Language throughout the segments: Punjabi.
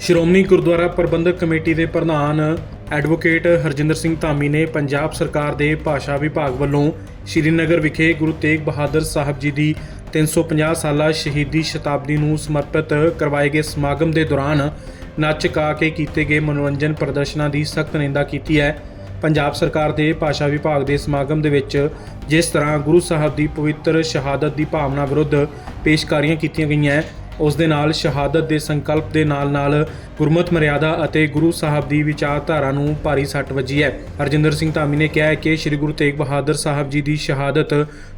ਸ਼੍ਰੋਮਣੀ ਗੁਰਦੁਆਰਾ ਪ੍ਰਬੰਧਕ ਕਮੇਟੀ ਦੇ ਪ੍ਰਧਾਨ ਐਡਵੋਕੇਟ ਹਰਜਿੰਦਰ ਸਿੰਘ ਧਾਮੀ ਨੇ ਪੰਜਾਬ ਸਰਕਾਰ ਦੇ ਭਾਸ਼ਾ ਵਿਭਾਗ ਵੱਲੋਂ ਸ਼੍ਰੀਨਗਰ ਵਿਖੇ ਗੁਰੂ ਤੇਗ ਬਹਾਦਰ ਸਾਹਿਬ ਜੀ ਦੀ 350 ਸਾਲਾ ਸ਼ਹੀਦੀ ਸ਼ਤਾਬਦੀ ਨੂੰ ਸਮਰਪਿਤ ਕਰਵਾਏ ਗਏ ਸਮਾਗਮ ਦੇ ਦੌਰਾਨ ਨੱਚ ਕਾ ਕੇ ਕੀਤੇ ਗਏ ਮਨੋਰੰਜਨ ਪ੍ਰਦਰਸ਼ਨਾਂ ਦੀ ਸਖਤ ਨਿੰਦਾ ਕੀਤੀ ਹੈ। ਪੰਜਾਬ ਸਰਕਾਰ ਦੇ ਭਾਸ਼ਾ ਵਿਭਾਗ ਦੇ ਸਮਾਗਮ ਦੇ ਵਿੱਚ ਜਿਸ ਤਰ੍ਹਾਂ ਗੁਰੂ ਸਾਹਿਬ ਦੀ ਪਵਿੱਤਰ ਸ਼ਹਾਦਤ ਦੀ ਭਾਵਨਾ ਵਿਰੁੱਧ ਪੇਸ਼ਕਾਰੀਆਂ ਕੀਤੀਆਂ ਗਈਆਂ ਉਸ ਦੇ ਨਾਲ ਸ਼ਹਾਦਤ ਦੇ ਸੰਕਲਪ ਦੇ ਨਾਲ-ਨਾਲ ਗੁਰਮਤ ਮਰਿਆਦਾ ਅਤੇ ਗੁਰੂ ਸਾਹਿਬ ਦੀ ਵਿਚਾਰਧਾਰਾ ਨੂੰ ਭਾਰੀ ਸੱਟ ਵੱਜੀ ਹੈ। ਹਰਜਿੰਦਰ ਸਿੰਘ ਧਾਮੀ ਨੇ ਕਿਹਾ ਹੈ ਕਿ ਸ੍ਰੀ ਗੁਰੂ ਤੇਗ ਬਹਾਦਰ ਸਾਹਿਬ ਜੀ ਦੀ ਸ਼ਹਾਦਤ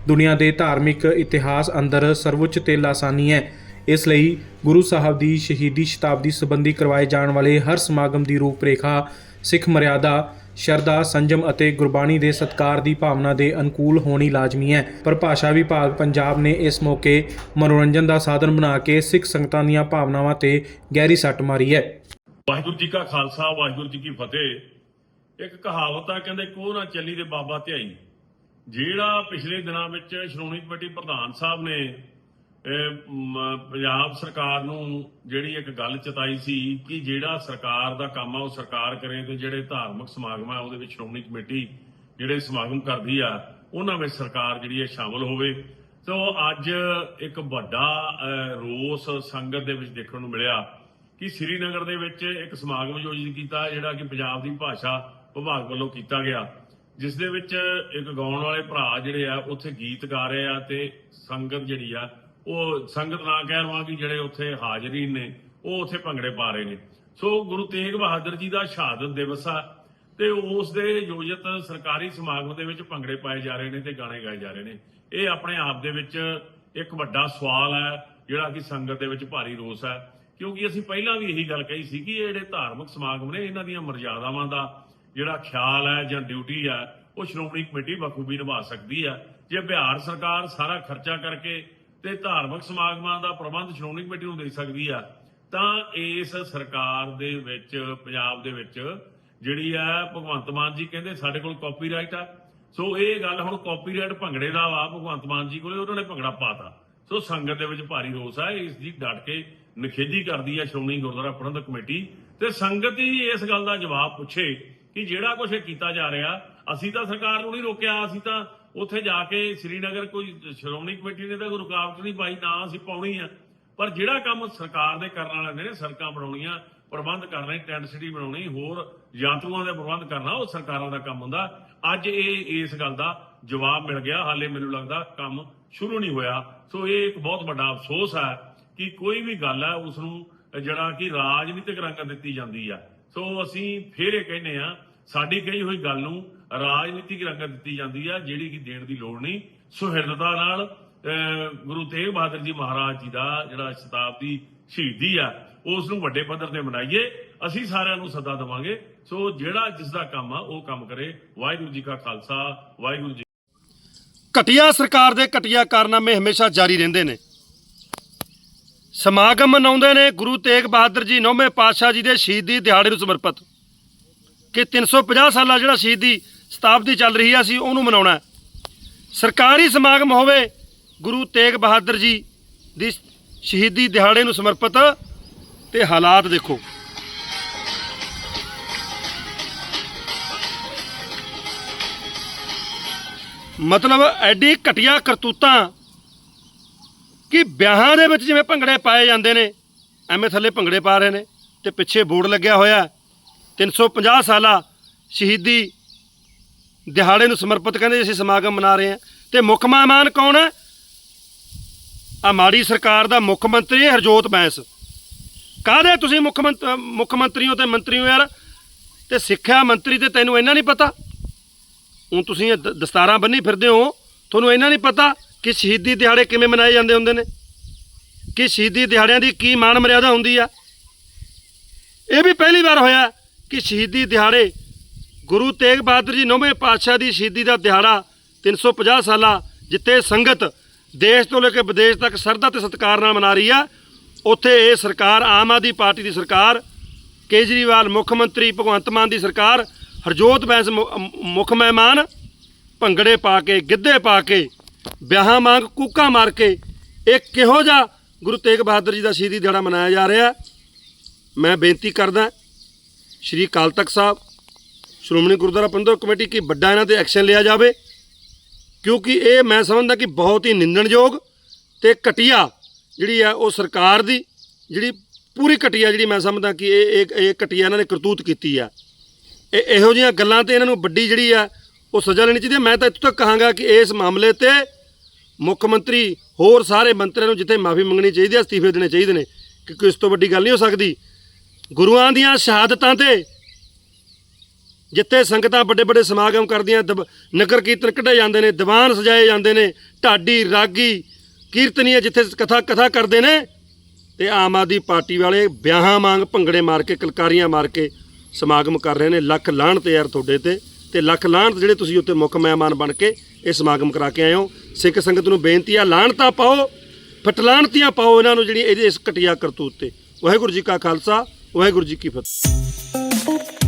ਦੁਨੀਆ ਦੇ ਧਾਰਮਿਕ ਇਤਿਹਾਸ ਅੰਦਰ ਸਰਵਉੱਚ ਤੇ ਲਾਸਾਨੀ ਹੈ। ਇਸ ਲਈ ਗੁਰੂ ਸਾਹਿਬ ਦੀ ਸ਼ਹੀਦੀ ਸ਼ਤਾਬਦੀ ਸੰਬੰਧੀ ਕਰਵਾਏ ਜਾਣ ਵਾਲੇ ਹਰ ਸਮਾਗਮ ਦੀ ਰੂਪਰੇਖਾ, ਸਿੱਖ ਮਰਿਆਦਾ ਸ਼ਰਧਾ, ਸੰਜਮ ਅਤੇ ਗੁਰਬਾਣੀ ਦੇ ਸਤਕਾਰ ਦੀ ਭਾਵਨਾ ਦੇ ਅਨੁਕੂਲ ਹੋਣੀ ਲਾਜ਼ਮੀ ਹੈ। ਪਰ ਭਾਸ਼ਾ ਵਿਭਾਗ ਪੰਜਾਬ ਨੇ ਇਸ ਮੌਕੇ ਮਨੋਰੰਜਨ ਦਾ ਸਾਧਨ ਬਣਾ ਕੇ ਸਿੱਖ ਸੰਗਤਾਂ ਦੀਆਂ ਭਾਵਨਾਵਾਂ ਤੇ ਗਹਿਰੀ ਸੱਟ ਮਾਰੀ ਹੈ। ਵਾਹਿਗੁਰੂ ਜੀ ਕਾ ਖਾਲਸਾ, ਵਾਹਿਗੁਰੂ ਜੀ ਕੀ ਫਤਿਹ। ਇੱਕ ਕਹਾਵਤ ਆ, ਕਹਿੰਦੇ, ਕੋਹ ਨਾ ਚੱਲੀ ਤੇ ਬਾਬਾ ਧਿਆਈ। ਜਿਹੜਾ ਪਿਛਲੇ ਦਿਨਾਂ ਵਿੱਚ ਸ਼੍ਰੋਮਣੀ ਕਮੇਟੀ ਪ੍ਰਧਾਨ ਸਾਹਿਬ ਨੇ ਪੰਜਾਬ ਸਰਕਾਰ ਨੂੰ ਜਿਹੜੀ ਇੱਕ ਗੱਲ ਚਤਾਈ ਸੀ ਕਿ ਜਿਹੜਾ ਸਰਕਾਰ ਦਾ ਕੰਮ ਆ, ਉਹ ਸਰਕਾਰ ਕਰੇ ਤੇ ਜਿਹੜੇ ਧਾਰਮਿਕ ਸਮਾਗਮ ਆ, ਉਹਦੇ ਵਿੱਚ ਸ਼੍ਰੋਮਣੀ ਕਮੇਟੀ ਜਿਹੜੇ ਸਮਾਗਮ ਕਰਦੀ ਆ, ਉਹਨਾਂ ਵਿੱਚ ਸਰਕਾਰ ਜਿਹੜੀ ਹੈ ਸ਼ਾਮਲ ਹੋਵੇ। ਸੋ ਅੱਜ ਇੱਕ ਵੱਡਾ ਰੋਸ ਸੰਗਤ ਦੇ ਵਿੱਚ ਦੇਖਣ ਨੂੰ ਮਿਲਿਆ ਕਿ ਸ੍ਰੀਨਗਰ ਦੇ ਵਿੱਚ ਇੱਕ ਸਮਾਗਮ ਆਯੋਜਿਤ ਕੀਤਾ, ਜਿਹੜਾ ਕਿ ਪੰਜਾਬ ਦੀ ਭਾਸ਼ਾ ਵਿਭਾਗ ਵੱਲੋਂ ਕੀਤਾ ਗਿਆ। ਜਿਸ ਦੇ ਵਿੱਚ ਇੱਕ ਗਾਉਣ ਵਾਲੇ ਭਰਾ ਜਿਹੜੇ ਆ, ਉੱਥੇ ਗੀਤ ਗਾ ਰਹੇ ਆ ਤੇ ਸੰਗਤ ਜਿਹੜੀ ਆ ਉਹ ਸੰਗਤ ਨਾ ਕਹਿ ਰਵਾਂ ਕਿ ਜਿਹੜੇ ਉੱਥੇ ਹਾਜ਼ਰੀ ਨੇ, ਉਹ ਉੱਥੇ ਭੰਗੜੇ ਪਾ ਰਹੇ ਨੇ। ਸੋ ਗੁਰੂ ਤੇਗ ਬਹਾਦਰ ਜੀ ਦਾ ਸ਼ਹਾਦਤ ਦਿਵਸ ਆ ਤੇ ਉਸ ਦੇ ਯੋਜਿਤ ਸਰਕਾਰੀ ਸਮਾਗਮ ਦੇ ਵਿੱਚ ਭੰਗੜੇ ਪਾਏ ਜਾ ਰਹੇ ਨੇ ਤੇ ਗਾਣੇ ਗਾਏ ਜਾ ਰਹੇ ਨੇ। ਇਹ ਆਪਣੇ ਆਪ ਦੇ ਵਿੱਚ ਇੱਕ ਵੱਡਾ ਸਵਾਲ ਹੈ, ਜਿਹੜਾ ਕਿ ਸੰਗਤ ਦੇ ਵਿੱਚ ਭਾਰੀ ਰੋਸ ਹੈ। ਕਿਉਂਕਿ ਅਸੀਂ ਪਹਿਲਾਂ ਵੀ ਇਹੀ ਗੱਲ ਕਹੀ ਸੀ ਕਿ ਇਹ ਜਿਹੜੇ ਧਾਰਮਿਕ ਸਮਾਗਮ ਨੇ, ਇਹਨਾਂ ਦੀਆਂ ਮਰਜ਼ਾਦਾਵਾਂ ਦਾ ਜਿਹੜਾ ਖਿਆਲ ਹੈ ਜਾਂ ਡਿਊਟੀ ਹੈ, ਉਹ ਸ਼੍ਰੋਮਣੀ ਕਮੇਟੀ ਬਖੂਬੀ ਨਿਭਾ ਸਕਦੀ ਹੈ। ਜੇ ਬਿਹਾਰ ਸਰਕਾਰ ਸਾਰਾ ਖਰਚਾ ਕਰਕੇ ਤੇ ਧਾਰਮਿਕ ਸਮਾਗਮਾਂ ਦਾ ਪ੍ਰਬੰਧ ਸ਼੍ਰੋਮਣੀ ਕਮੇਟੀ ਨੂੰ ਦੇ ਸਕਦੀ ਆ, ਤਾਂ ਇਸ ਸਰਕਾਰ ਦੇ ਵਿੱਚ, ਪੰਜਾਬ ਦੇ ਵਿੱਚ ਜਿਹੜੀ ਆ, ਭਗਵੰਤ ਮਾਨ ਜੀ ਕਹਿੰਦੇ ਸਾਡੇ ਕੋਲ ਕਾਪੀਰਾਈਟ ਆ। ਸੋ ਇਹ ਗੱਲ ਹੁਣ ਕਾਪੀਰਾਈਟ ਭੰਗੜੇ ਦਾ ਵਾ, ਭਗਵੰਤ ਮਾਨ ਜੀ ਕੋਲੇ ਉਹਨਾਂ ਨੇ ਭੰਗੜਾ ਪਾਤਾ। ਸੋ ਸੰਗਤ ਦੇ ਵਿੱਚ ਭਾਰੀ ਰੋਸ ਆ, ਇਸ ਦੀ ਡਟ ਕੇ ਨਿਖੇਧੀ ਕਰਦੀ ਆ ਸ਼੍ਰੋਮਣੀ ਗੁਰਦੁਆਰਾ ਪ੍ਰਬੰਧਕ ਕਮੇਟੀ। ਤੇ ਸੰਗਤ ਹੀ ਇਸ ਗੱਲ ਦਾ ਜਵਾਬ ਪੁੱਛੇ ਕਿ ਜਿਹੜਾ ਕੁਝ ਕੀਤਾ ਜਾ ਰਿਹਾ, ਅਸੀਂ ਤਾਂ ਸਰਕਾਰ ਨੂੰ ਨਹੀਂ ਰੋਕਿਆ, ਅਸੀਂ ਤਾਂ ਉੱਥੇ ਜਾ ਕੇ ਸ੍ਰੀਨਗਰ ਕੋਈ ਸ਼੍ਰੋਮਣੀ ਕਮੇਟੀ ਨੇ ਤਾਂ ਕੋਈ ਰੁਕਾਵਟ ਨਹੀਂ ਪਾਈ, ਨਾ ਅਸੀਂ ਪਾਉਣੀ ਆ। ਪਰ ਜਿਹੜਾ ਕੰਮ ਸਰਕਾਰ ਦੇ ਕਰਨ ਵਾਲੇ ਨੇ ਸੜਕਾਂ ਬਣਾਉਣੀਆਂ, ਪ੍ਰਬੰਧ ਕਰਨੇ ਟੈਂਟ ਸਿਟੀ ਬਣਾਉਣੀ, ਹੋਰ ਯਾਤਰੂਆਂ ਦੇ ਪ੍ਰਬੰਧ ਕਰਨਾ, ਉਹ ਸਰਕਾਰਾਂ ਦਾ ਕੰਮ ਹੁੰਦਾ। ਅੱਜ ਇਹ, ਇਸ ਗੱਲ ਦਾ ਜਵਾਬ ਮਿਲ ਗਿਆ। ਹਾਲੇ ਮੈਨੂੰ ਲੱਗਦਾ ਕੰਮ ਸ਼ੁਰੂ ਨਹੀਂ ਹੋਇਆ। ਸੋ ਇਹ ਇੱਕ ਬਹੁਤ ਵੱਡਾ ਅਫਸੋਸ ਹੈ ਕਿ ਕੋਈ ਵੀ ਗੱਲ ਹੈ ਉਸ ਨੂੰ ਜਿਹੜਾ ਕਿ ਰਾਜਨੀਤਿਕ ਰੰਗ ਦਿੱਤੀ ਜਾਂਦੀ ਆ। ਸੋ ਅਸੀਂ ਫੇਰ ਇਹ ਕਹਿੰਦੇ ਆ ਸਾਡੀ ਕਹੀ ਹੋਈ ਗੱਲ ਨੂੰ ਰਾਜਨੀਤਿਕ ਰੰਗਤ ਦਿੱਤੀ ਜਾਂਦੀ ਆ, ਜਿਹੜੀ ਕਿ ਦੇਣ ਦੀ ਲੋੜ ਨਹੀਂ। ਸੁਹਿਰਦਤਾ ਨਾਲ ਗੁਰੂ ਤੇਗ ਬਹਾਦਰ ਜੀ ਮਹਾਰਾਜ ਜੀ ਦਾ ਜਿਹੜਾ ਸ਼ਤਾਬਦੀ ਸ਼ਹੀਦੀ ਆ ਉਸ ਨੂੰ ਵੱਡੇ ਪੱਧਰ ਤੇ ਮਨਾਈਏ। ਅਸੀਂ ਸਾਰਿਆਂ ਨੂੰ ਸੱਦਾ ਦੇਵਾਂਗੇ। ਸੋ ਜਿਹੜਾ ਜਿਸ ਦਾ ਕੰਮ ਆ, ਉਹ ਕੰਮ ਕਰੇ। ਵਾਹਿਗੁਰੂ ਜੀ ਕਾ ਖਾਲਸਾ, ਵਾਹਿਗੁਰੂ ਜੀ ਘਟੀਆ ਸਰਕਾਰ ਦੇ ਘਟੀਆ ਕਾਰਨਾਮੇ ਹਮੇਸ਼ਾ ਜਾਰੀ ਰਹਿੰਦੇ ਨੇ। ਸਮਾਗਮ ਮਨਾਉਂਦੇ ਨੇ ਗੁਰੂ ਤੇਗ ਬਹਾਦਰ ਜੀ, ਨੌਵੇਂ ਪਾਤਸ਼ਾਹ ਜੀ ਦੇ ਸ਼ਹੀਦੀ ਦਿਹਾੜੇ ਨੂੰ ਸਮਰਪਿਤ। ਕਿ 350 ਸਾਲਾ ਜਿਹੜਾ ਸ਼ਹੀਦੀ ਸ਼ਤਾਬਦੀ ਚੱਲ ਰਹੀ ਆ ਅਸੀਂ ਉਹਨੂੰ ਮਨਾਉਣਾ ਸਰਕਾਰੀ ਸਮਾਗਮ ਹੋਵੇ ਗੁਰੂ ਤੇਗ ਬਹਾਦਰ ਜੀ ਦੀ ਸ਼ਹੀਦੀ ਦਿਹਾੜੇ ਨੂੰ ਸਮਰਪਿਤ ਤੇ ਹਾਲਾਤ ਦੇਖੋ। ਮਤਲਬ ਐਡੀ ਘਟੀਆ ਕਰਤੂਤਾਂ ਕਿ ਵਿਆਹਾਂ ਦੇ ਵਿੱਚ ਜਿਵੇਂ ਭੰਗੜੇ ਪਾਏ ਜਾਂਦੇ ਨੇ ਐਵੇਂ ਥੱਲੇ ਭੰਗੜੇ ਪਾ ਰਹੇ ਨੇ ਤੇ ਪਿੱਛੇ ਬੋਰਡ ਲੱਗਿਆ ਹੋਇਆ ਹੈ, 350 ਸਾਲਾ ਸ਼ਹੀਦੀ ਦਿਹਾੜੇ ਨੂੰ ਸਮਰਪਿਤ ਕਹਿੰਦੇ ਅਸੀਂ ਸਮਾਗਮ ਮਨਾ ਰਹੇ ਹਾਂ। ਤੇ ਮੁੱਖ ਮਹਿਮਾਨ ਕੌਣ ਹੈ? ਆ ਮਾੜੀ ਸਰਕਾਰ ਦਾ ਮੁੱਖ ਮੰਤਰੀ ਹਰਜੋਤ ਬੈਂਸ। ਕਾਹਦੇ ਤੁਸੀਂ ਮੁੱਖ ਮੰਤ- ਮੁੱਖ ਮੰਤਰੀ ਹੋ ਤੇ ਮੰਤਰੀ ਹੋ ਯਾਰ? ਤੇ ਸਿੱਖਿਆ ਮੰਤਰੀ ਤੇ ਤੈਨੂੰ ਇੰਨਾ ਨਹੀਂ ਪਤਾ? ਹੁਣ ਤੁਸੀਂ ਇਹ ਦਸਤਾਰਾਂ ਬੰਨੀ ਫਿਰਦੇ ਹੋ। ਤੁਹਾਨੂੰ ਇਹਨਾਂ ਨਹੀਂ ਪਤਾ ਕਿ ਸ਼ਹੀਦੀ ਦਿਹਾੜੇ ਕਿਵੇਂ ਮਨਾਏ ਜਾਂਦੇ ਹੁੰਦੇ ਨੇ? ਕਿ ਸ਼ਹੀਦੀ ਦਿਹਾੜਿਆਂ ਦੀ ਕੀ ਮਾਣ ਮਰਿਆਦਾ ਹੁੰਦੀ ਆ? ਇਹ ਵੀ ਪਹਿਲੀ ਵਾਰ ਹੋਇਆ ਕਿ ਸ਼ਹੀਦੀ ਦਿਹਾੜੇ ਗੁਰੂ ਤੇਗ ਬਹਾਦਰ ਜੀ ਨੌਵੇਂ ਪਾਤਸ਼ਾਹ ਦੀ ਸ਼ਹੀਦੀ ਦਾ ਦਿਹਾੜਾ 350 ਸਾਲਾ ਜਿੱਥੇ ਸੰਗਤ ਦੇਸ਼ ਤੋਂ ਲੈ ਕੇ ਵਿਦੇਸ਼ ਤੱਕ ਸਰਦਾ ਤੇ ਸਤਿਕਾਰ ਨਾਲ ਮਨਾ ਰਹੀ ਆ, ਉੱਥੇ ਇਹ ਸਰਕਾਰ, ਆਮ ਆਦਮੀ ਪਾਰਟੀ ਦੀ ਸਰਕਾਰ, ਕੇਜਰੀਵਾਲ ਮੁੱਖ ਮੰਤਰੀ ਭਗਵੰਤ ਮਾਨ ਦੀ ਸਰਕਾਰ, ਹਰਜੋਤ ਬੈਂਸ ਮੁ- ਮੁੱਖ ਮਹਿਮਾਨ, ਭੰਗੜੇ ਪਾ ਕੇ, ਗਿੱਧੇ ਪਾ ਕੇ, ਵਿਆਹਾਂ ਵਾਂਗ ਕੂਕਾਂ ਮਾਰ ਕੇ, ਇਹ ਕਿਹੋ ਜਿਹਾ ਗੁਰੂ ਤੇਗ ਬਹਾਦਰ ਜੀ ਦਾ ਸ਼ਹੀਦੀ ਦਿਹਾੜਾ ਮਨਾਇਆ ਜਾ ਰਿਹਾ? ਮੈਂ ਬੇਨਤੀ ਕਰਦਾ, ਸ਼੍ਰੀ ਅਕਾਲ ਤਖਤ ਸਾਹਿਬ ਸ਼੍ਰੋਮਣੀ ਗੁਰਦੁਆਰਾ ਪ੍ਰਬੰਧਕ ਕਮੇਟੀ ਕੀ ਵੱਡਾ ਇਹਨਾਂ ਤੇ ਐਕਸ਼ਨ ਲਿਆ ਜਾਵੇ? ਕਿਉਂਕਿ ਇਹ ਮੈਂ ਸਮਝਦਾ ਕਿ ਬਹੁਤ ਹੀ ਨਿੰਦਣਯੋਗ ਤੇ ਘਟੀਆ ਜਿਹੜੀ ਆ ਉਹ ਸਰਕਾਰ ਦੀ ਜਿਹੜੀ ਪੂਰੀ ਘਟੀਆ ਜਿਹੜੀ ਮੈਂ ਸਮਝਦਾ ਕਿ ਇਹ ਇਹ ਘਟੀਆ ਇਹਨਾਂ ਨੇ ਕਰਤੂਤ ਕੀਤੀ ਆ। ਇਹ ਇਹੋ ਜਿਹੀਆਂ ਗੱਲਾਂ ਤੇ ਇਹਨਾਂ ਨੂੰ ਵੱਡੀ ਜਿਹੜੀ ਆ ਉਹ ਸਜ਼ਾ ਲੈਣੀ ਚਾਹੀਦੀ ਹੈ ਮੈਂ ਤਾਂ ਇੱਥੋਂ ਤੱਕ ਕਹਾਂਗਾ ਕਿ ਇਸ ਮਾਮਲੇ ਤੇ ਮੁੱਖ ਮੰਤਰੀ ਹੋਰ ਸਾਰੇ ਮੰਤਰੀਆਂ ਨੂੰ ਜਿੱਥੇ ਮਾਫੀ ਮੰਗਣੀ ਚਾਹੀਦੀ ਹੈ ਅਸਤੀਫੇ ਦੇਣੇ ਚਾਹੀਦੇ ਨੇ, ਕਿਉਂਕਿ ਇਸ ਤੋਂ ਵੱਡੀ ਗੱਲ ਨਹੀਂ ਹੋ ਸਕਦੀ। ਗੁਰੂਆਂ ਦੀਆਂ ਸ਼ਹਾਦਤਾਂ ਤੇ ਜਿੱਥੇ ਸੰਗਤਾਂ ਵੱਡੇ ਵੱਡੇ ਸਮਾਗਮ ਕਰਦੀਆਂ, ਦਬ- ਨਗਰ ਕੀਰਤਨ ਕੱਢੇ ਜਾਂਦੇ ਨੇ, ਦੀਵਾਨ ਸਜਾਏ ਜਾਂਦੇ ਨੇ, ਢਾਡੀ, ਰਾਗੀ ਕੀਰਤਨੀਏ ਜਿੱਥੇ ਕਥਾ ਕਥਾ ਕਰਦੇ ਨੇ ਤੇ ਆਮ ਆਦਮੀ ਪਾਰਟੀ ਵਾਲੇ ਵਿਆਹਾਂ ਵਾਂਗ ਭੰਗੜੇ ਮਾਰ ਕੇ, ਕਲਕਾਰੀਆਂ ਮਾਰ ਕੇ ਸਮਾਗਮ ਕਰ ਰਹੇ ਨੇ, ਲੱਖ ਲਾਹਣ ਤੇ ਯਾਰ ਤੁਹਾਡੇ ਤੇ ਤੇ ਲੱਖ ਲਾਹਣ ਜਿਹੜੇ ਤੁਸੀਂ ਉੱਤੇ ਮੁੱਖ ਮਹਿਮਾਨ ਬਣ ਕੇ ਇਹ ਸਮਾਗਮ ਕਰਾ ਕੇ ਆਏ ਹੋ। ਸਿੱਖ ਸੰਗਤ ਨੂੰ ਬੇਨਤੀ ਆ, ਲਾਹਣਤਾ ਪਾਓ ਫਟਲਾਣਤੀਆਂ ਪਾਓ ਇਹਨਾਂ ਨੂੰ ਜਿਹੜੀ ਇਹਦੇ ਇਸ ਘਟੀਆ ਕਰਤੂਤ ਤੇ। ਵਾਹਿਗੁਰੂ ਜੀ ਕਾ ਖਾਲਸਾ, ਵਾਹਿਗੁਰੂ ਜੀ ਕੀ ਫਤਿਹ।